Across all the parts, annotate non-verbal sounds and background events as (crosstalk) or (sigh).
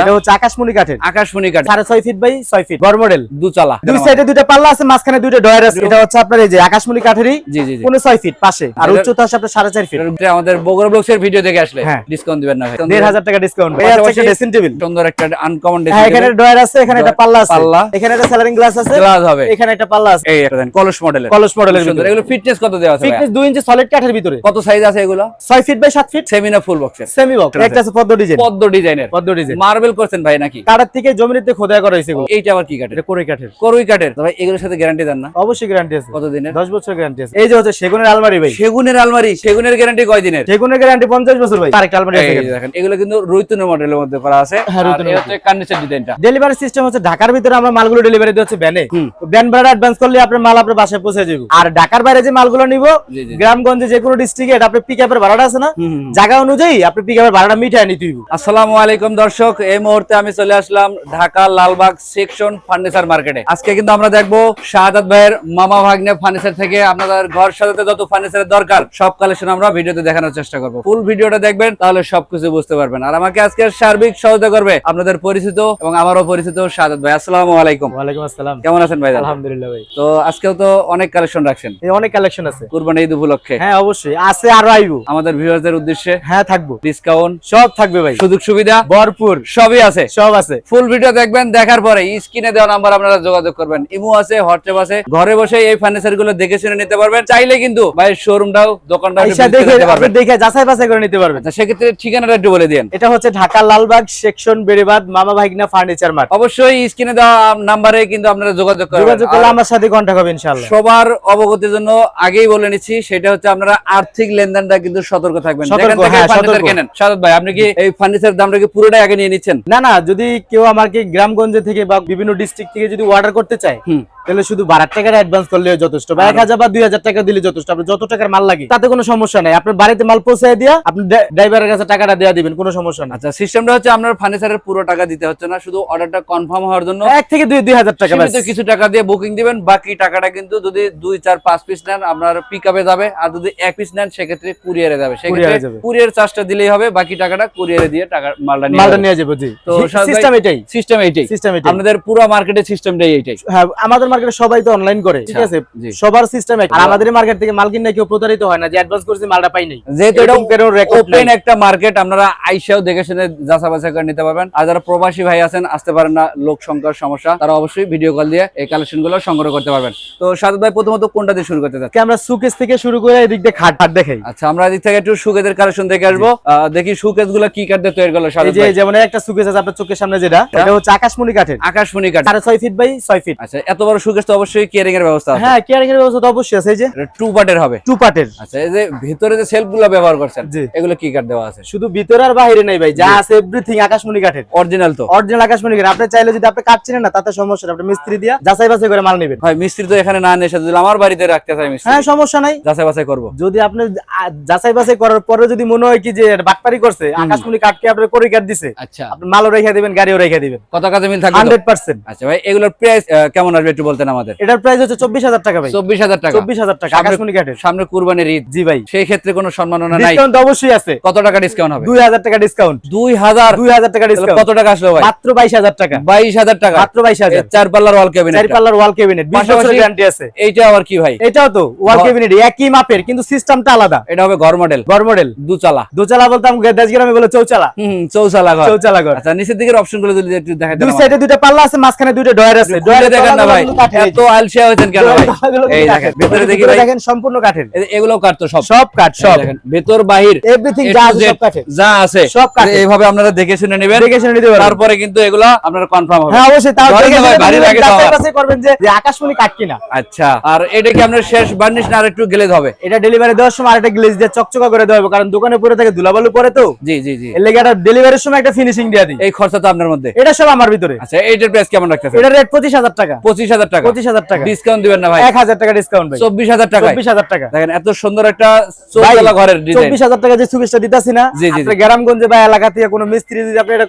এটা হচ্ছে আকাশমণি কাঠের। আকাশমণি কাঠ সাড়ে ছয় ফিট বাই ছয় ফিট গড় মডেল দুচালা দুই সাইডে দুইটা পাল্লা আছে মাঝখানে দুইটা ডয়ার আছে। এটা হচ্ছে আপনার এই যে আকাশমণি কাঠেরই জি জি জি। পনেরো ছয় ফিট পাশে। আর উচ্চতা আছে আপনার সাড়ে চার ফিট আমাদের বগুড়া ব্লগস ভিডিও দেখে আসলে। হ্যাঁ। ডিসকাউন্ট দিবেন না দেড় হাজার টাকা ডিসকাউন্ট এই হচ্ছে পাশাপাশি একটা ড্রেসিং টেবিল সুন্দর একটা আনকমন হ্যাঁ এখানে ডয়ার আছে এখানে একটা পাল্লা আছে। পাল্লা। এখানে একটা স্যালারিং গ্লাস আছে। গ্লাস হবে। এখানে একটা পাল্লা আছে। এই একটা কলস মডেলের কলস মডেলের সুন্দর। এগুলো ফিটনেস কত দেওয়া আছে ফিটনেস দুই ইঞ্চি সলিড কাঠের ভিতরে। কত সাইজ আছে এগুলো? ফিট বাই ফিট সেমি না ফুল বক্সের সেমি বক্স একটা আছে পদ্ম ডিজাইন পদ্ম ডিজাইনের পদ্ম ডিজাইন মার্বেল করছেন ভাই নাকি? কাঠের থেকে জমিতে খোদাই করা হয়েছে এইটা আবার কি কাঠের? এটা কাঠের। করুই কাঠের? ভাই এগুলোর সাথে গ্যারান্টি দেন না। অবশ্যই গ্যারান্টি আছে। কত দিনের দশ বছর গ্যারান্টি আছে। এই যে হচ্ছে সেগুনের আলমারি ভাই। সেগুনের আলমারি সেগুনের গ্যারান্টি কয় দিনের সেগুনের গ্যারান্টি পঞ্চাশ বছর ভাই। আরেকটা আলমারি আছে দেখেন এগুলো কিন্তু রৈতুনের মডেলের মধ্যে করা আছে। হ্যাঁ, আর এই হচ্ছে কার্নিসের ডিজাইনটা ডেলিভারি সিস্টেম হচ্ছে ঢাকার ভিতরে আমরা মালগুলো ডেলিভারি দিতে হচ্ছে ভ্যানে। ভ্যান ভাড়া অ্যাডভান্স করলে আপনার মাল আপনার বাসায় পৌঁছে যাবে। আর ঢাকার বাইরে যে মালগুলো নিব গ্রামগঞ্জে যে কোনো ডিস্ট্রিক্টে এটা আপনার পিক আপের ভাড়াটা আছে না। জায়গা অনুযায়ী আপনি পিক আপের ভাড়াটা মিটায় নিতে আসসালামু আলাইকুম দর্শক এই মুহূর্তে আমি চলে আসলাম ঢাকা লালবাগ সেকশন ফার্নিচার মার্কেটে আজকে কিন্তু আমরা দেখব শাহাদাত ভাইয়ের মামা ভাগ্নে ফার্নিচার থেকে আপনাদের ঘর সাজাতে যত ফার্নিচারের দরকার সব কালেকশন আমরা ভিডিওতে দেখানোর চেষ্টা করব। ফুল ভিডিওটা দেখবেন তাহলে সবকিছু বুঝতে পারবেন। আর আমাকে আজকে সার্বিক সহযোগিতা করবে আপনাদের পরিচিত এবং আমারও পরিচিত শাহাদাত ভাই। আসসালামু আলাইকুম। ওয়ালাইকুম আসসালাম। কেমন আছেন ভাই? আলহামদুলিল্লাহ ভাই। তো আজকেও তো অনেক কালেকশন রাখছেন। অনেক কালেকশন আছে। কুরবানি ঈদ উপলক্ষে। হ্যাঁ অবশ্যই। আছে আরও আইবো। আমাদের ভিউয়ারদের উদ্দেশ্যে হ্যাঁ থাকব। ডিসকাউন্ট সব থাকবে ভাই। সুযোগ সুবিধা ভরপুর। সবই আছে। সব আছে। ফুল ভিডিও দেখবেন দেখার পরে স্ক্রিনে দেওয়া নাম্বার আপনারা যোগাযোগ করবেন। ইমো আছে হোয়াটসঅ্যাপ আছে ঘরে বসে এই ফার্নিচারগুলো দেখে শুনে নিতে পারবেন। চাইলে কিন্তু ভাই শোরুমটাও দোকানটাও দেখে যাচাই বাছাই করে নিতে পারবেন। আচ্ছা সেক্ষেত্রে ঠিকানাটা একটু বলে দিন এটা হচ্ছে ঢাকা লালবাগ সেকশন বেড়িবাদ মামা ভাগনা ফার্নিচার মার্ট অবশ্যই স্ক্রিনে দেওয়া নাম্বারে কিন্তু আপনারা যোগাযোগ করবেন। যোগাযোগ করলে আমার সাথে কন্টাক্ট হবে ইনশাআল্লাহ। সবার অবগতির জন্য আগেই বলে নিচ্ছি সেটা হচ্ছে আপনারা আর্থিক লেনদেনটা কিন্তু সতর্ক থাকবেন। সতর্ক, হ্যাঁ, ফার্নিচার। কেনেন। সাদত ভাই আপনি কি এই ফার্নিচার দামটা কি পুরোটাই আগে নিয়ে নিচ্ছেন? না না, যদি কেউ আমাকে গ্রামগঞ্জে থেকে বা বিভিন্ন ডিস্ট্রিক্ট থেকে যদি অর্ডার করতে চায়। তাহলে শুধু বারো টাকার অ্যাডভান্স করলে যথেষ্ট। বা এক হাজার বা দুই হাজার টাকা দিলে যথেষ্ট। আপনি যত টাকার মাল লাগে তাতে কোনো সমস্যা নাই। আপনার বাড়িতে মাল পৌঁছায় দিয়া আপনি ড্রাইভারের কাছে টাকাটা দেওয়া দিবেন কোনো সমস্যা না আচ্ছা সিস্টেমটা হচ্ছে আপনার ফার্নিচারের পুরো টাকা দিতে হচ্ছে না শুধু অর্ডারটা কনফার্ম হওয়ার জন্য। এক থেকে দুই দুই হাজার টাকা কিছু টাকা দিয়ে বুকিং দিবেন বাকি টাকাটা কিন্তু যদি দুই চার পাঁচ পিস নেন আপনার পিক আপে যাবে। আর যদি এক পিস নেন সেক্ষেত্রে কুরিয়ারে যাবে। সেক্ষেত্রে কুরিয়ার চার্জটা দিলেই হবে বাকি টাকাটা কুরিয়ারে দিয়ে টাকা মালটা নিয়ে মালটা নিয়ে যাব জি। তো সিস্টেম এটাই। সিস্টেম এইটাই সিস্টেম এটাই। আপনাদের পুরো মার্কেটের সিস্টেমটাই এইটাই হ্যাঁ আমাদের মার্কেটে সবাই তো অনলাইন করে ঠিক আচ্ছা, আছে? সবার সিস্টেম আর আমাদের মার্কেট থেকে মাল কিনলে কেউ প্রতারিত হয় না যে অ্যাডভান্স করেছি মালটা পাই নাই। যেহেতু এটা ওপেন একটা মার্কেট আপনারা আইসাও দেখে শুনে যাচা বাছাই করে নিতে পারবেন। আর যারা প্রবাসী ভাই আছেন আসতে পারেন না লোক সংখ্যার সমস্যা তারা অবশ্যই ভিডিও কল দিয়ে এই কালেকশনগুলো সংগ্রহ করতে পারবেন। তো সাদত ভাই প্রথমত কোনটা দিয়ে শুরু করতে আজকে আমরা সুকেস থেকে শুরু করে এদিক দিয়ে খাট খাট দেখাই। আচ্ছা আমরা এদিক থেকে একটু সুকেদের কালেকশন দেখে আসব। দেখি সুকেসগুলো কি কাঠ দিয়ে তৈরি করল সাদত ভাই। যেমন একটা সুকেস আছে আপনার চোখের সামনে যেটা এটা হচ্ছে আকাশমণি কাঠের। আকাশমণি কাঠ। সাড়ে ছয় ফিট বাই ছয় ফিট আচ্ছা এত বড় সুকেস তো অবশ্যই কেয়ারিং এর ব্যবস্থা আছে। হ্যাঁ কেয়ারিং এর ব্যবস্থা তো অবশ্যই আছে এই যে টু পার্টের হবে। টু পার্টের আচ্ছা এই যে ভিতরে যে সেলফগুলো ব্যবহার করছেন এগুলো কি কাঠ দেওয়া আছে? শুধু ভিতরে আর বাইরে নাই ভাই যা আছে এভরিথিং আকাশমণি কাঠের। অরিজিনাল তো। অরিজিনাল আকাশমণি কাঠ আপনি চাইলে যদি আপনি কাঠ চিনেন না তাতে সমস্যা আপনি মিস্ত্রি দিয়া যাচাই বাছাই করে মাল নেবেন। ভাই মিস্ত্রি তো এখানে না নিয়ে যদি আমার বাড়িতে রাখতে চাই মিস্ত্রি হ্যাঁ সমস্যা নাই। যাচাই বাছাই করব। যদি আপনি যাচাই বাছাই করার পরে যদি মনে হয় কি যে বাটপারি করছে আকাশমণি কাঠকে আপনি করে কাঠ দিছে আচ্ছা। আপনি মালও রেখে দিবেন গাড়িও রেখে দিবেন। কত কাজে মিল থাকবে তো? হান্ড্রেড পার্সেন্ট আচ্ছা ভাই এগুলোর প্রাইস কেমন আসবে একটু বলতেন আমাদের? এটার প্রাইস হচ্ছে চব্বিশ হাজার টাকা ভাই। চব্বিশ হাজার টাকা। চব্বিশ হাজার টাকা আকাশমণি কাঠের সামনে কুরবানির ঈদ। জি ভাই। সেই ক্ষেত্রে কোনো সম্মাননা নাই। ডিসকাউন্ট অবশ্যই আছে। কত টাকা ডিসকাউন্ট হবে? দুই হাজার টাকা ডিসকাউন্ট দুই হাজার। দুই হাজার টাকা ডিসকাউন্ট কত টাকা আসলো ভাই? মাত্র বাইশ হাজার টাকা। বাইশ হাজার টাকা। মাত্র বাইশ হাজার। চার পাল্লার ওয়াল ক্যাবিনেট চারি পাল্লার ওয়াল ক্যাবিনেট বিশ বছরের গ্যারান্টি আছে। এইটা আবার কি ভাই? এটাও তো ওয়াল ঘর- ক্যাবিনেট একই মাপের কিন্তু সিস্টেমটা আলাদা। এটা হবে ঘর মডেল গড় মডেল দুচালা। দোচালা বলতাম দেশগ্রামে বলে চৌচালা। হুম চৌচালা ঘর। চৌচালা ঘর। আচ্ছা নিচের দিকের অপশনগুলো যদি একটু দেখা দুই সাইডে দুইটা পাল্লা আছে মাঝখানে দুইটা ডয়ার আছে। খুলে দেখেন না ভাই। কাঠের, এত আলসিয়া হয়েছেন কেন ভাই? এই দেখেন ভেতরে দেখি ভাই। দেখেন সম্পূর্ণ কাঠের। এ- এগুলোও কাটতো সব। সব কাঠ সব। দেখেন ভেতর বাহির এভরিথিং যা আছে সব কাঠের। যা আছে। সব কাঠের। এইভাবে আপনারা দেখে শুনে নেবেন। দেখে শুনে নিতে পারবেন। তারপরে কিন্তু এগুলা আপনারা কনফার্ম হবে। হ্যাঁ অবশ্যই তাও দেখে ভাই, করবেন যে আকাশমণি কাঠ কিনা। আচ্ছা আর এটা কি আপনার শেষ বার্নিশ না আর একটু গেলে হবে? এটা ডেলিভারি দেওয়ার সময় আরেকটা গ্লেজ দিয়ে চকচকা করে দেওয়া হবে কারণ দোকানে পরে থাকে ধুলাবালু পরে তো। জি জি জি। এর লেগে একটা ডেলিভারির সময় একটা ফিনিশিং দিয়ে দিই। এই খরচা তো আপনার মধ্যে। এটা সব আমার ভিতরে। আচ্ছা এইটার প্রাইস কেমন রাখতেছে এটা রেট পঁচিশ হাজার টাকা। পঁচিশ হাজার টাকা। পঁচিশ হাজার টাকা। ডিসকাউন্ট দিবেন না ভাই। এক হাজার টাকা ডিসকাউন্ট চব্বিশ হাজার টাকা চব্বিশ হাজার টাকা। দেখেন এত সুন্দর একটা চৌতলা ঘরের চব্বিশ হাজার টাকা যে সুকেশটা দিতেছি না জি, জি, জি। আপনি গ্রামগঞ্জে বা এলাকা থেকে কোনো মিস্ত্রি যদি আপনি এটা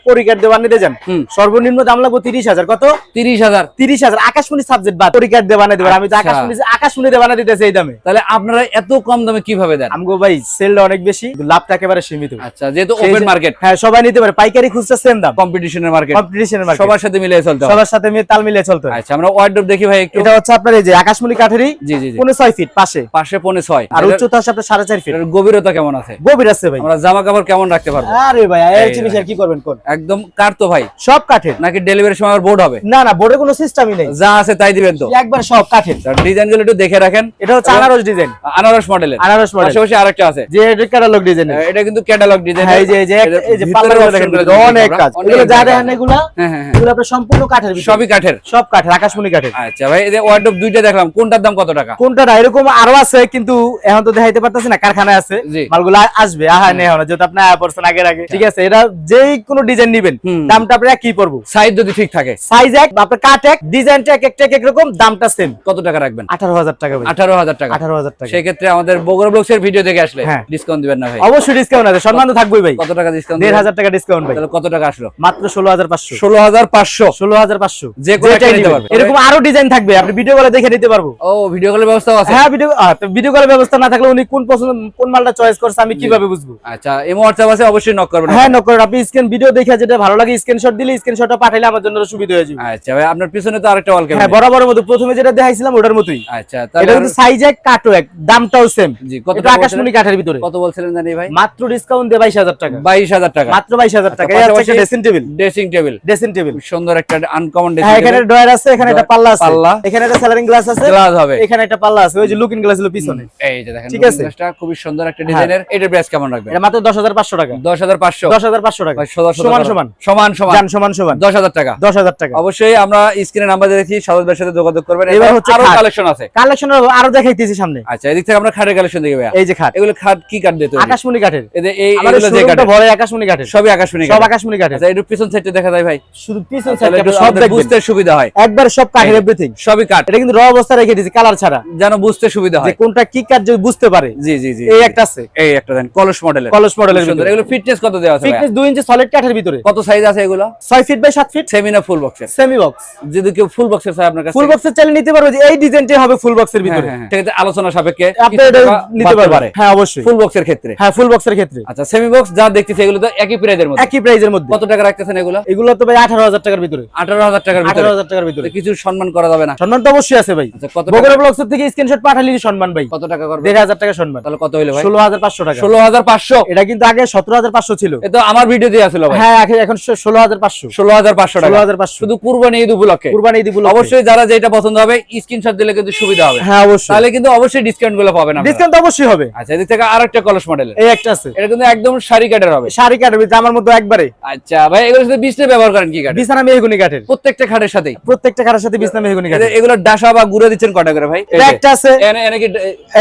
বানিয়ে যান সর্বনিম্ন দাম লাগবে তিরিশ হাজার। কত? তিরিশ হাজার। তিরিশ হাজার। আকাশমণি সাবজেক্ট বা দেবেন আমি তো আচ্ছা। আকাশমণি আকাশমণি দিয়ে দিতেছি এই দামে। তাহলে আপনারা এত কম দামে কীভাবে দেন? আমগো ভাই সেলটা অনেক বেশি লাভটা একেবারে সীমিত। আচ্ছা যেহেতু ওপেন মার্কেট হ্যাঁ সবাই নিতে পারে। পাইকারি খুচরা সেম দাম। কম্পিটিশনের মার্কেট কম্পিটিশনের মার্কেট সবার সাথে মিলিয়ে চলতে সবার সাথে মিলে তাল মিলিয়ে চলতে আচ্ছা আমরা ওয়ার্ডরোব দেখি ভাই একটু। এটা হচ্ছে আপনার এই যে আকাশমণি কাঠেরই জি জি পনেরো ছয় ফিট পাশে। পাশে পৌনে ছয়। আর উচ্চতা হচ্ছে আপনার সাড়ে চার ফিট গভীরতা কেমন আছে? গভীর আছে ভাই। আমরা জামা কাপড় কেমন রাখতে পারব? আরে ভাই এই বেশি আর কি করবেন কোন? একদম কার তো ভাই। সব কাঠের। নাকি ডেলিভারির সময় বোর্ড হবে? না না বোর্ডে কোনো সিস্টেমই নেই। যা আছে তাই দিবেন তো। একবার সব কাঠের। ডিজাইনগুলো একটু দেখে রাখেন। এটা হচ্ছে আনারস ডিজাইন আনারস মডেলের আনারস মডেল পাশাপাশি আরেকটা আছে। যে এটা ক্যাটালগ ডিজাইন এটা কিন্তু ক্যাটালগ ডিজাইন এই যে এই যে এই যে পাল্লাগুলো দেখেন অনেক কাজ। এগুলো যা দেখেন এগুলা হ্যাঁ হ্যাঁ হ্যাঁ। এগুলো আপনার সম্পূর্ণ কাঠের সবই কাঠের। সব কাঠের আকাশমণি কাঠের। আচ্ছা ভাই এই যে ওয়ার্ডরোব দুইটা দেখলাম কোনটার দাম কত টাকা? কোনটা এরকম আরও আছে কিন্তু এখন তো দেখাইতে পারতেছি না কারখানায় আছে। মালগুলো আসবে। আহা নেই না যেহেতু আপনি আয়া পড়ছেন আগের আগে। ঠিক আছে এটা যেই কোনো ডিজাইন নিবেন। দামটা আপনার কি পড়ব। সাইজ যদি ঠিক থাকে? সাইজ এক আপনার কাঠ এক ডিজাইনটা এক একটা এক রকম দামটা সেম কত টাকা রাখবেন? আঠারো হাজার টাকা ভাই। আঠারো হাজার টাকা। আঠারো হাজার টাকা। সেক্ষেত্রে আমাদের বগুড়া ব্লগস এর ভিডিও দেখে আসলে হ্যাঁ। ডিসকাউন্ট দিবেন না ভাই। অবশ্যই ডিসকাউন্ট আছে সম্মান তো থাকবেই ভাই। কত টাকা ডিসকাউন্ট দেড় হাজার টাকা ডিসকাউন্ট ভাই। তাহলে কত টাকা আসলো? মাত্র ষোলো হাজার পাঁচশো। ষোলো হাজার পাঁচশো। ষোলো হাজার পাঁচশো। যে কোনো নিতে পারবে। এরকম আরও ডিজাইন থাকবে আপনি ভিডিও কলে দেখে নিতে পারব। ও ভিডিও কলের ব্যবস্থাও আছে? হ্যাঁ ভিডিও ভিডিও কলের ব্যবস্থা না থাকলে উনি কোন পছন্দ কোন মালটা চয়েস করছে আমি কীভাবে বুঝব? আচ্ছা এমো হোয়াটসঅ্যাপ আছে অবশ্যই নক করবেন। হ্যাঁ নকর আপনি স্ক্রিন ভিডিও দেখে যেটা ভালো লাগে স্ক্রিনশট দিলে স্ক্রিনশটটা পাঠাইলে আমার জন্য সুবিধা হয়ে যাবে। আচ্ছা ভাই আপনার পিছনে তো আরেকটা ওয়াল হ্যাঁ ক্যাবিনেট বরাবর মতো। প্রথমে যেটা দেখাইছিলাম ওটার মতোই। আচ্ছা তাহলে এটা কিন্তু সাইজ এক কাটও এক দামটাও সেম জি কত এটা আকাশমণি কাঠের ভিতরে। কত বলছিলেন জানি ভাই? মাত্র ডিসকাউন্ট দিয়ে বাইশ হাজার টাকা। বাইশ হাজার টাকা। মাত্র বাইশ হাজার টাকা। আচ্ছা, এই হচ্ছে dressing table dressing table dressing table সুন্দর একটা আনকমন হ্যাঁ ড্রেসিং এখানে ড্রয়ার আছে এখানে একটা পাল্লা আছে। পাল্লা। এখানে একটা স্যালারিং গ্লাস আছে। গ্লাস হবে। এখানে একটা পাল্লা আছে। ওই যে লুকিং গ্লাস হলো পিছনে। এই যে দেখেন ঠিক ঠিক আছে। আছে খুবই সুন্দর একটা ডিজাইনের এটার প্রাইস কেমন রাখবেন? এটা মাত্র দশ হাজার পাঁচশো টাকা। দশ হাজার পাঁচশো। দশ হাজার পাঁচশো টাকা। ভাই, সদা সদা সমান সমান। সমান সমান। সমান সমান। দশ হাজার টাকা। দশ হাজার টাকা। অবশ্যই আমরা স্ক্রিনে নাম্বার দিয়েছি সাদত ভাইয়ের সাথে যোগাযোগ করবেন। এবার এবার হচ্ছে আরও খাট। কালেকশন আছে। কালেকশন আরও দেখাইতেছি সামনে। আচ্ছা এদিক থেকে আমরা খাটের কালেকশন দেখি এই যে খাট। এগুলো খাট কি আকাশমণি কাঠের। এই এগুলো যে কাঠের। ভরে আকাশমণি কাঠের। সবই আকাশমণি সব কাঠ আকাশমণি কাঠের। আচ্ছা একটু পিছন দেখা যায় ভাই। শুধু পিছন সব বুঝতে সুবিধা হয়। একবার সব কাঠের এভরিথিং সবই কাঠ এটা কিন্তু র অবস্থা রেখে দিয়েছি কালার ছাড়া। যেন বুঝতে সুবিধা যে হয় কোনটা কি কাঠ যদি বুঝতে পারে। জি জি জি এই একটা আছে। এই একটা দেন কলস মডেলের কলস মডেলের সুন্দর। এগুলো ফিটনেস কত দেওয়া আছে ফিটনেস 2 ইঞ্চি সলিড কাঠের ভিতরে। কত সাইজ আছে এগুলো? ছয় ফিট বাই সাত ফিট সেমি না ফুল বক্সের সেমি বক্স যদি কেউ ফুল বক্সের চায় আপনার কাছে। ফুল বক্সের চাইলে নিতে পারবে যে এই ডিজাইনটাই হবে ফুল বক্সের ভিতরে। সেক্ষেত্রে আলোচনা সাপেক্ষে আপনি এটা নিতে পারবেন হ্যাঁ অবশ্যই। ফুল বক্সের ক্ষেত্রে। হ্যাঁ ফুল বক্সের ক্ষেত্রে। আচ্ছা সেমি বক্স যা দেখতেছি এগুলো তো একই প্রাইজের মধ্যে। একই প্রাইজের মধ্যে। কত টাকা রাখতেছেন এগুলো? এগুলো তো ভাই আঠারো হাজার টাকার ভিতরে। আঠারো হাজার টাকার ভিতরে। আঠারো হাজার টাকার ভিতরে। কিছু সম্মান করা যাবে না। সম্মান তো অবশ্যই আছে ভাই। আচ্ছা বগুড়া টাকা? ব্লগসের থেকে স্ক্রিনশট পাঠালে সম্মান ভাই। কত টাকা করবে? দেড় হাজার টাকা সম্মান। তাহলে কত হইল ভাই? ষোলো হাজার পাঁচশো টাকা। ষোলো হাজার পাঁচশো? এটা কিন্তু আগে সতেরো হাজার পাঁচশো ছিল। এ তো আমার ভিডিও দিয়ে আসলো ভাই। হ্যাঁ এখন- এখন ষোলো হাজার পাঁচশো। ষোলো হাজার পাঁচশো ষোলো টাকা হাজার পাঁচশো। শুধু কুরবানি ঈদ উপলক্ষে। কুরবানি ঈদ উপলক্ষে। অবশ্যই যারা যেটা পছন্দ হবে স্ক্রিনশট দিলে কিন্তু সুবিধা হবে। হ্যাঁ অবশ্যই। তাহলে কিন্তু অবশ্যই ডিসকাউন্টগুলো পাবেন আপনারা। ডিসকাউন্ট অবশ্যই হবে। আচ্ছা এদিক থেকে আরেকটা কলস মডেলের এই একটা আছে। এটা কিন্তু একদম শাড়ি কাঠের হবে। শাড়ি ভিতরে আমার মতো একবারে। আচ্ছা ভাই এগুলো সাথে বিছনে ব্যবহার করেন কি কাঠ বিছানা মেহগুনি কাঠের। প্রত্যেকটা খাটের সাথে প্রত্যেকটা খাটের সাথে বিছানা মেহগুনি কাঠের এগুলো ডাসা বা গুঁড়ো দিচ্ছেন কটা করে ভাই? এই এটা যে। একটা আছে। এনে এনে কি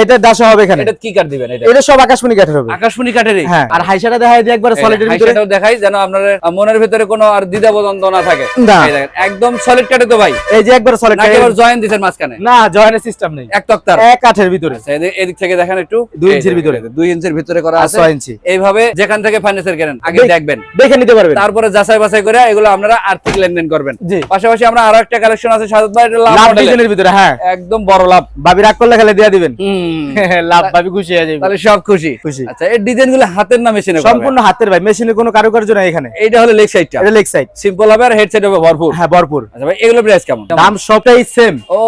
এটা দাসা হবে এখানে। এটা কি কাঠ দিবেন এটা? এটা সব আকাশমণি কাঠের হবে। আকাশমণি কাঠেরই? হ্যাঁ। আর হাইসাটা দেখা যায় একবারে সলিডের ভিতরে। হাইসাটাও দেখাই যেন আপনার মনের ভিতরে কোনো আর দ্বিধাবোধ না থাকে। না। একদম সলিড কাঠে তো ভাই। এই যে একবারে সলিড জয়েন মাঝখানে? না জয়েন্টের সিস্টেম নেই। এক তক্তার। এক কাঠের ভিতরে। আচ্ছা, এদিক থেকে দেখেন একটু। দুই ইঞ্চির ভিতরে। ইঞ্চির ভিতরে করা আছে। ইঞ্চি। এইভাবে যেখান থেকে ফার্নিচার কেনেন আগে দেখবেন। দেখে নিতে পারবেন। তারপরে যাচাই বাছাই করে এগুলো আপনারা আর্থিক লেনদেন করবেন। পাশাপাশি আমরা আরও একটা কালেকশন আছে সাজাদ ভাই লাভ লাভ ডিজাইনের ভিতরে হ্যাঁ। একদম বড় লাভ। ভাবি রাগ করলে খালি দিয়ে দিবেন। (laughs) লাভ ভাবি খুশি হয়ে যাবে তাহলে সব খুশি। খুশি। আচ্ছা এই ডিজাইনগুলো হাতের না মেশিনে সম্পূর্ণ হাতের ভাই মেশিনে কোনো কারুকার্য নাই এখানে। এইটা হলো লেগ সাইডটা এটা লেগ সাইড সিম্পল হবে আর হেড সাইড হবে ভরপুর। হ্যাঁ ভরপুর। আচ্ছা ভাই এগুলো প্রাইস কেমন? দাম সবটাই সেম ও।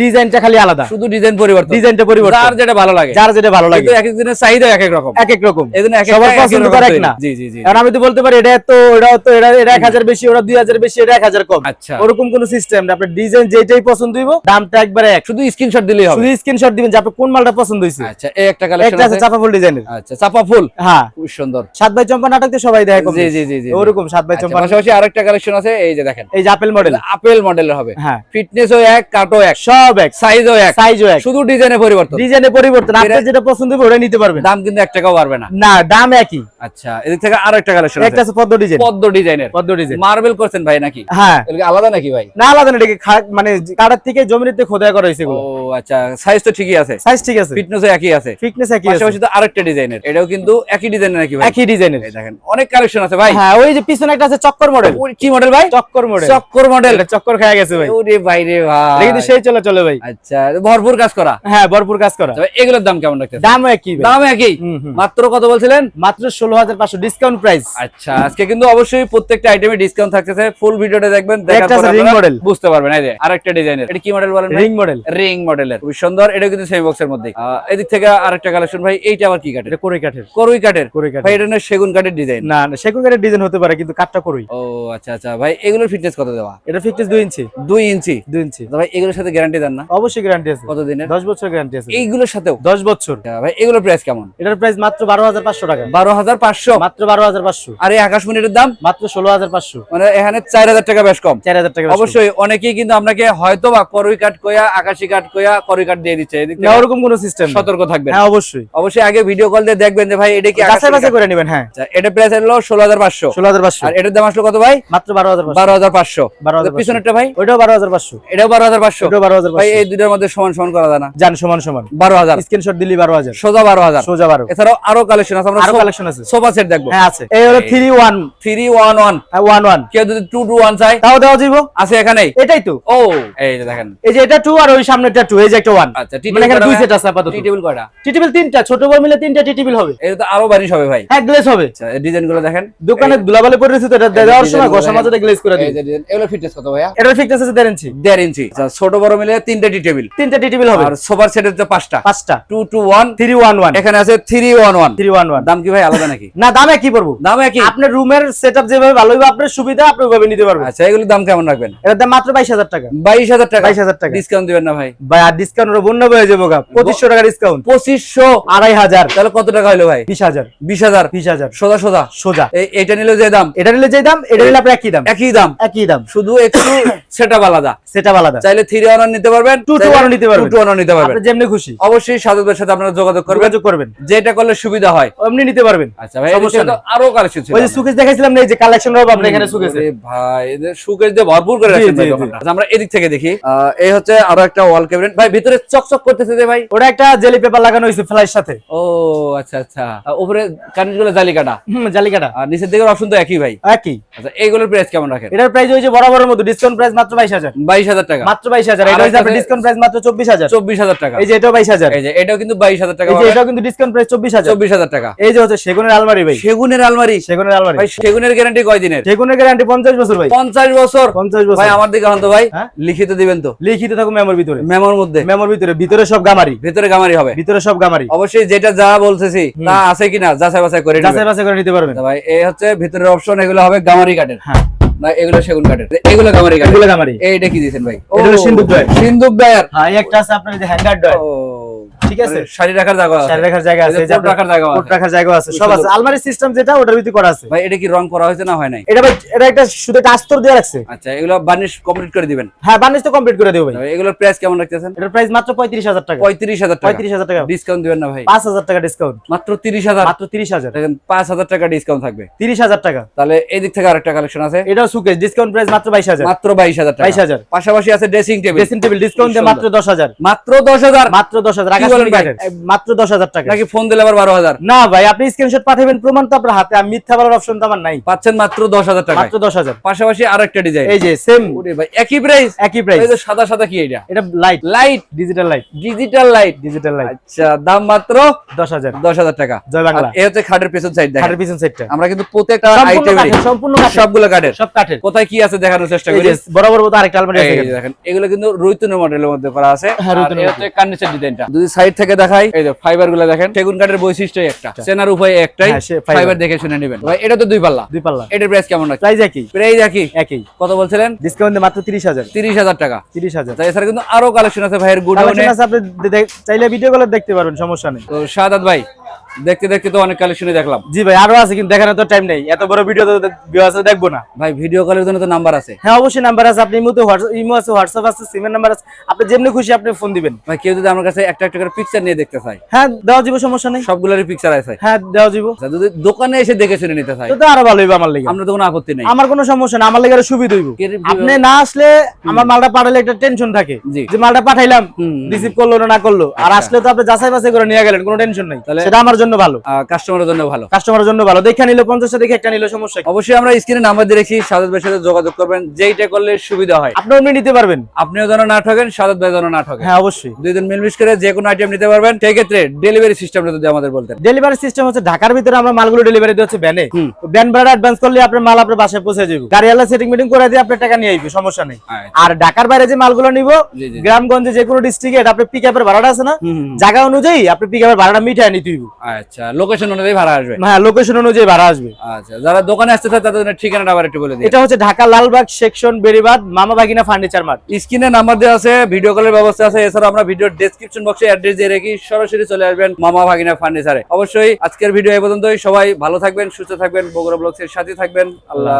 ডিজাইনটা খালি আলাদা। শুধু ডিজাইন পরিবর্তন। ডিজাইনটা পরিবর্তন। যার যেটা ভালো লাগে। যার যেটা ভালো লাগে। কিন্তু এক একজনের চাহিদা এক এক রকম। এক এক রকম। এই এক সবার একটা এক এক পছন্দ করে এক না। জি জি জি। আর আমি তো বলতে পারি এটা তো এটা তো এটা এটা এক হাজার বেশি ওটা দুই হাজার বেশি এটা এক হাজার কম। আচ্ছা। ওরকম কোন সিস্টেম ডিজাইন যেটাই পছন্দ হইব দামটা একবারে এক। শুধু স্ক্রিনশট দিলেই হবে। শুধু স্ক্রিনশট দিবেন যে আপনার কোন মালটা পছন্দ হয়েছে আচ্ছা এই একটা কালেকশন একটা আছে চাপা ফুল ডিজাইনের আচ্ছা চাপা ফুল? হ্যাঁ। খুব সুন্দর। সাত বাই চম্পা নাটক দিয়ে সবাই দেখে কম জি জি জি জি। ওরকম সাত বাই আচ্ছা, চম্পা পাশাপাশি আরেকটা কালেকশন আছে এই যে দেখেন। এই যে আপেল মডেল আপেল মডেলের হবে। হ্যাঁ। ফিটনেসও এক কাটও এক। সব এক। সাইজও এক। সাইজও এক। শুধু ডিজাইনে পরিবর্তন। ডিজাইনে পরিবর্তন। আপনার যেটা পছন্দ হবে ওটা নিতে পারবেন। দাম কিন্তু এক টাকাও বাড়বে না। না দাম একই। আচ্ছা এদিক থেকে আরও একটা কালেকশন একটা আছে আছে পদ্ম ডিজাইন। পদ্ম ডিজাইনের। পদ্ম ডিজাইন। মার্বেল করছেন ভাই নাকি? হ্যাঁ। আলাদা নাকি ভাই? না আলাদা না এটাকে মানে কাটার থেকে জমিতে করা হয়েছে ও আচ্ছা সাইজ তো ঠিকই আছে। সাইজ ঠিক আছে। ফিটনেসও একই আছে। ফিটনেস একই আছে। পাশাপাশি তো আরেকটা ডিজাইনের। এটাও কিন্তু একই ডিজাইনের নাকি ভাই? একই ডিজাইনের। দেখেন অনেক কালেকশন আছে ভাই। হ্যাঁ ওই যে পিছনে একটা আছে চক্কর মডেল কি মডেল ভাই? চক্কর মডেল চক্কর মডেল চক্কর খায় গেছে ভাই। ওরে ভাই রে এটা ভাই কিন্তু সেই চলে চলে ভাই। আচ্ছা ভরপুর কাজ করা? হ্যাঁ ভরপুর কাজ করা। এগুলোর দাম কেমন দামও একই দাম একই। মাত্র কত বলছিলেন? মাত্র ষোলো হাজার পাঁচশো ডিসকাউন্ট প্রাইস আচ্ছা আজকে কিন্তু অবশ্যই প্রত্যেকটা আইটেমে ডিসকাউন্ট থাকতেছে। ফুল ভিডিওটা দেখবেন আপনারা model। বুঝতে পারবেন। এই যে আরেকটা ডিজাইনের। এটা কি মডেল বলেন রিং মডেল রিং মডেলের খুবই সুন্দর। এটা কিন্তু সেমি বক্সের মধ্যে। এদিক থেকে আরেকটা কালেকশন ভাই এইটা আবার কি কাঠের? এটা করে কাঠের। করুই কাঠের। করে ভাই এটা না সেগুন কাঠের ডিজাইন না না সেগুন কাঠের ডিজাইন হতে পারে কিন্তু কাঠটা করই ও আচ্ছা আচ্ছা। ভাই এগুলোর ফিটনেস কত দেওয়া? এটা ফিটনেস দুই ইঞ্চি। দুই ইঞ্চি? দুই ইঞ্চি। ভাই এগুলোর সাথে গ্যারান্টি দেন না? অবশ্যই গ্যারান্টি আছে। কত দিনের দশ বছর গ্যারান্টি আছে। এইগুলোর সাথেও? দশ বছর। আচ্ছা, ভাই এগুলোর প্রাইস কেমন? এটার প্রাইস মাত্র বারো হাজার পাঁচশো টাকা। বারো হাজার পাঁচশো। মাত্র বারো হাজার পাঁচশো। আর এই আকাশমণির দাম? মাত্র ষোলো হাজার পাঁচশো। মানে এখানে চার হাজার টাকা বেশ কম। চার হাজার টাকা অবশ্যই অনেকেই কিন্তু আপনাকে হয়তো বা করুই কাঠ কয়া আকাশি কাঠ কয়া করুই কাঠ দিয়ে দিচ্ছে। ওরকম কোনো সিস্টেম সতর্ক থাকবেন। হ্যাঁ অবশ্যই। অবশ্যই আগে ভিডিও কল দিয়ে দেখবেন যে ভাই এটা কি আকাশি করে নেবেন হ্যাঁ। আচ্ছা, এটা প্রাইস হলো ষোলো হাজার পাঁচশো। ষোলো হাজার পাঁচশো। আর এটার দাম আসলো কত ভাই? মাত্র বারো হাজার পাঁচশো। বারো হাজার পাঁচশো। বারো হাজার পিছনেরটা ভাই? ওইটাও বারো হাজার পাঁচশো। এটাও বারো হাজার পাঁচশো। ওইটাও বারো হাজার ভাই এই দুটোর মধ্যে সমান সমান করা যায় না। যান সমান সমান। বারো হাজার। স্ক্রিনশট দিলি বারো হাজার। সোজা বারো হাজার। সোজা বারো। এছাড়াও আরও কালেকশন আছে। আমরা আরও কালেকশন আছে। সোফা সেট দেখব। হ্যাঁ আছে। এই হলো কেউ যদি ওয়ান চাই তাও দেওয়া আছে এখানেই? এটাই তো। ও এই যে দেখেন। এই যে এটা টু আর ওই সামনেটা টু এই যে একটা ওয়ান আচ্ছা মানে এখানে দুই সেট আছে আপাতত। টি টেবিল কয়টা? টি টেবিল তিনটা ছোট বড় মিলে তিনটা টি টেবিল হবে। এটা তো আরও বারিশ হবে ভাই। হ্যাঁ গ্লেজ হবে। আচ্ছা ডিজাইনগুলো দেখেন। দোকানে দুলাবালে পরে রয়েছে তো এটা দেওয়ার সময় ঘষা মাঝে গ্লেজ করে এই দিই। যে design, এগুলো ফিটনেস কত ভাইয়া? এটার ফিটনেস আছে দেড় ইঞ্চি দেড় ইঞ্চি আচ্ছা ছোট বড় মিলে তিনটে টি টেবিল। তিনটা টি টেবিল হবে। আর সোফার সেট হচ্ছে পাঁচটা। পাঁচটা। Two two one three one one এখানে আছে three one one three one one দাম কি ভাই আলাদা নাকি? না দামে কি পড়ব দাম একই আপনার রুমের সেট আপ যেভাবে ভালো আপনার সুবিধা আপনি ওইভাবে নিতে পারবেন। আচ্ছা এগুলোর দাম কেমন রাখবেন? এটার দাম মাত্র বাইশ হাজার টাকা। বাইশ হাজার টাকা? বাইশ হাজার টাকা। ডিসকাউন্ট দিবেন না ভাই। ভাই আর ডিসকাউন্ট বন্য হয়ে যাব গা। পঁচিশশো টাকা ডিসকাউন্ট পঁচিশশো? আড়াই হাজার। তাহলে কত টাকা হলো ভাই? বিশ হাজার। বিশ হাজার? বিশ হাজার। সোজা সোজা? সোজা। এইটা নিলে যে দাম? এটা নিলে যে দাম এটা নিলে আপনার একই দাম। একই দাম? একই দাম। শুধু একটু (coughs) সেটআপ আলাদা। সেটা আলাদা। চাইলে থ্রি ওয়ান নিতে পারবেন to one নিতে পারবেন। টু ওয়ান নিতে পারবেন। যেমনি খুশি। অবশ্যই সাধুদের সাথে আপনারা যোগাযোগ করবেন। যোগাযোগ করবেন। যেটা করলে সুবিধা হয়। এমনি নিতে পারবেন। আচ্ছা ভাই সমস্যা তো আরও কালেকশন ছিল ওই যে সুকেশ দেখাইছিলাম না এই যে কালেকশন হবে আপনার এখানে সুকেশ ভাই এদের সুকেশ দিয়ে ভরপুর করে রাখছেন। আচ্ছা, আমরা এদিক থেকে দেখি। এই হচ্ছে আরও একটা ওয়াল ক্যাবিনেট ভাই ভিতরে চকচক করতেছে যে ভাই। ওটা একটা জেলি পেপার লাগানো হয়েছে ফ্লাইয়ের সাথে। ও আচ্ছা আচ্ছা। উপরে গুলো জালি কাটা হুম জালিকাটা। আর নিচের দিকের অপশন তো একই ভাই। একই। আচ্ছা এইগুলোর প্রাইস কেমন রাখেন? এটার প্রাইস হয়েছে বরাবরের মতো ডিসকাউন্ট প্রাইস মাত্র বাইশ হাজার। বাইশ হাজার টাকা। মাত্র বাইশ হাজার। এটা আর আপনার ডিসকাউন্ট প্রাইস মাত্র চব্বিশ হাজার। চব্বিশ হাজার টাকা। এই যে এটাও বাইশ হাজার। এই যে এটাও কিন্তু বাইশ হাজার টাকা এই যে পাবেন। এটাও কিন্তু ডিসকাউন্ট প্রাইস চব্বিশ হাজার। চব্বিশ হাজার টাকা। এই যে হচ্ছে সেগুনের আলমারি ভাই। সেগুনের আলমারি? সেগুনের আলমারি। ভাই সেগুনের গ্যারান্টি কয় দিনের সেগুনের গ্যারান্টি পঞ্চাশ বছর ভাই। পঞ্চাশ বছর? পঞ্চাশ বছর। ভাই আমার দিকে হন তো ভাই? লিখিত দিবেন তো। লিখিত থাকো মেমোর ভিতরে। মেমোর মধ্যে। মেমোর ভিতরে। ভিতরে সব গামারি। ভেতরে গামারি হবে। ভিতরে সব গামারি। অবশ্যই যেটা যা বলতেছি তা আছে কিনা যাচাই বাছাই করে যাচাই বাছাই করে নিতে পারবেন। ভাই এই হচ্ছে ভিতরের অপশন এগুলো হবে গামারি কাঠের হ্যাঁ। না এগুলো সেগুন কাঠের। এগুলো গামারি এগুলো গামারি। এইটা কি দিয়েছেন ভাই। এগুলো সিন্ধুক সিন্দুক ড্রয়ার। সিন্দুক ডায়ার হ্যাঁ একটা আছে আপনার যে হ্যাঙ্গার ডয় ঠিক আছে? শাড়ি রাখার জায়গা আছে। শাড়ি রাখার জায়গা আছে এই যে এই যে কোট রাখার জায়গা আছে। কোট রাখার জায়গা আছে সব আছে। আলমারি সিস্টেম যেটা ওটার ভিতরে করা আছে। ভাই এটা কি রং করা হয়েছে না হয় নাই? এটা ভাই এটা একটা শুধু একটা আস্তর দিয়ে রাখছে। আচ্ছা এগুলো বার্নিশ কমপ্লিট করে দিবেন। হ্যাঁ বার্নিশ তো কমপ্লিট করে দেবো ভাই। এগুলোর প্রাইস কেমন রাখতেছেন? এটার প্রাইস মাত্র পঁয়ত্রিশ হাজার টাকা। ডিসকাউন্ট দিবেন না ভাই। পাঁচ হাজার টাকা ডিসকাউন্ট মাত্র মাত্র দেখেন ডিসকাউন্ট থাকবে। তাহলে এই দিক থেকে আরেকটা কালেকশন আছে। এটাও সুকেশ ডিসকাউন্ট প্রাইস মাত্র বাইশ হাজার। মাত্র বাইশ হাজার টাকা। বাইশ হাজার। পাশাপাশি আছে dressing table dressing table discount দিয়ে মাত্র দশ হাজার। মাত্র দশ হাজার। মাত্র দশ হাজার। কি? বলেন কাঠের। মাত্র দশ হাজার টাকা। নাকি ফোন দিলে আবার বারো হাজার? না ভাই আপনি স্ক্রিনশট পাঠাবেন প্রমাণ তো আপনার হাতে আমি মিথ্যা বলার অপশন তো আমার নাই। পাচ্ছেন মাত্র দশ হাজার টাকা মাত্র দশ হাজার। পাশাপাশি আর একটা ডিজাইন এই যে সেম ভাই একই প্রাইস একই প্রাইস এই যে সাদা সাদা কি এটা? এটা light light digital light digital light digital light আচ্ছা দাম মাত্র দশ হাজার। দশ হাজার টাকা। জয় বাংলা আর এ হচ্ছে খাটের পেছন সাইড দেখেন। খাটের পিছন সাইডটা আমরা কিন্তু প্রত্যেকটা আইটেম সম্পূর্ণ সবগুলো কাঠের। সব কাঠের। কোথায় কি আছে দেখানোর চেষ্টা এই করি। বরাবর মতো আরেকটা আলমারি আছে এই দেখেন এগুলো কিন্তু রৈতুনের মডেলের মধ্যে করা আছে। হ্যাঁ, আর রৈতুনের হচ্ছে কার্নিশের ডিজাইনটা যদি সাইড থেকে দেখাই। এই যে ফাইবারগুলো দেখেন সেগুন কাঠের বৈশিষ্ট্য একটা। চেনার উপায় একটাই হ্যাঁ। ফাইবার দেখে শুনে নেবেন। ভাই এটা তো দুই পাল্লা। দুই পাল্লা। এটার প্রাইস কেমন রাখছে প্রাইস একই। প্রাইস একই? একই। কত বলছিলেন? ডিসকাউন্ট মাত্র তিরিশ হাজার। তিরিশ হাজার টাকা। তিরিশ হাজার। তো এছাড়া কিন্তু আরও কালেকশন আছে ভাইয়ের গুডাউনে। কালেকশন আছে, আপনি চাইলে ভিডিও কলে দেখতে পারবেন সমস্যা নেই। তো সাদাত ভাই দেখতে দেখতে তো অনেক কালেকশনই দেখলাম। জি ভাই আরও আছে কিন্তু দেখানোর তো টাইম নেই। এত বড় ভিডিও তো ভিউয়ার্স দেখব না। ভাই ভিডিও কলের জন্য তো নাম্বার আছে। হ্যাঁ অবশ্যই নাম্বার আছে। আপনি ইমোতে ইমো আছে হোয়াটসঅ্যাপ আছে সিমের নাম্বার আছে। আপনি যেমনি খুশি আপনি ফোন দিবেন। ভাই কেউ যদি আমার কাছে একটা একটা করে পিকচার নিয়ে দেখতে চায় হ্যাঁ দেওয়া যাবে সমস্যা নেই। সবগুলোরই পিকচার আছে। হ্যাঁ দেওয়া যাবে। আচ্ছা, যদি দোকানে এসে দেখে শুনে নিতে চায় তো তো আরও ভালো হইবে আমার লেগে। আমরা তো কোনো আপত্তি নেই। আমার কোনো সমস্যা না আমার লেগে আরও সুবিধা হইব। আপনি না আসলে আমার মালটা পাঠালে একটা টেনশন থাকে। জি। যে মালটা পাঠাইলাম রিসিভ করল না না করল। আর আসলে তো আপনি যাচাই বাছাই করে নিয়ে গেলেন কোনো টেনশন নাই। তাহলে- আমার জন্য ভালো। কাস্টমারের জন্য ভালো। কাস্টমারের জন্য ভালো। দেখে নিলে পঞ্চাশটা দেখে একটা নিলে সমস্যা অবশ্যই আমরা স্ক্রিনে নাম্বার দিয়ে রেখেছি সাজাদ ভাইয়ের সাথে যোগাযোগ করবেন যেইটা করলে সুবিধা হয়। আপনি অমনি নিতে পারবেন। আপনিও যেন না ঠকেন সাজাদ ভাই যেন না ঠকেন হ্যাঁ অবশ্যই। দুইজন মিলমিশ করে যে কোনো আইটেম নিতে পারবেন। সেই ক্ষেত্রে ডেলিভারি সিস্টেমটা যদি আমাদের বলতেন। ডেলিভারি সিস্টেম হচ্ছে ঢাকার ভিতরে আমরা মালগুলো ডেলিভারি দিতে হচ্ছে ভ্যানে। ভ্যান ভাড়া অ্যাডভান্স করলে আপনার মাল আপনার বাসায় পৌঁছে যাবে। গাড়িওয়ালা সেটিং মিটিং করে দিয়ে আপনার টাকা নিয়ে আসবে সমস্যা নেই। আর ঢাকার বাইরে যে মালগুলো নিব। গ্রামগঞ্জে যে কোনো ডিস্ট্রিক্টে আপনি পিক আপের ভাড়াটা আছে না। জায়গা অনুযায়ী আপনি পিক আপের ভাড়াটা মিটায় নিতে হইব। আচ্ছা লোকেশন অনুযায়ী ভাড়া আসবে? হ্যাঁ লোকেশন অনুযায়ী ভাড়া আসবে। আচ্ছা যারা দোকানে আসতে চায় তাদের ঠিকানাটা আবার একটু বলে দিই। এটা হচ্ছে ঢাকা লালবাগ সেকশন বেরিবাদ মামা বাগিনা ফার্নিচার মার্ট স্ক্রিনে নাম্বার দেওয়া আছে ভিডিও কলের ব্যবস্থা আছে এছাড়া আমরা ভিডিও ডেসক্রিপশন বক্সে অ্যাড্রেস দিয়ে রেখি সরাসরি চলে আসবেন মামা ভাগিনা ফার্নিচারে অবশ্যই আজকের ভিডিও এই পর্যন্তই। সবাই ভালো থাকবেন সুস্থ থাকবেন বগুড়া ব্লগসের সাথে থাকবেন। আল্লাহ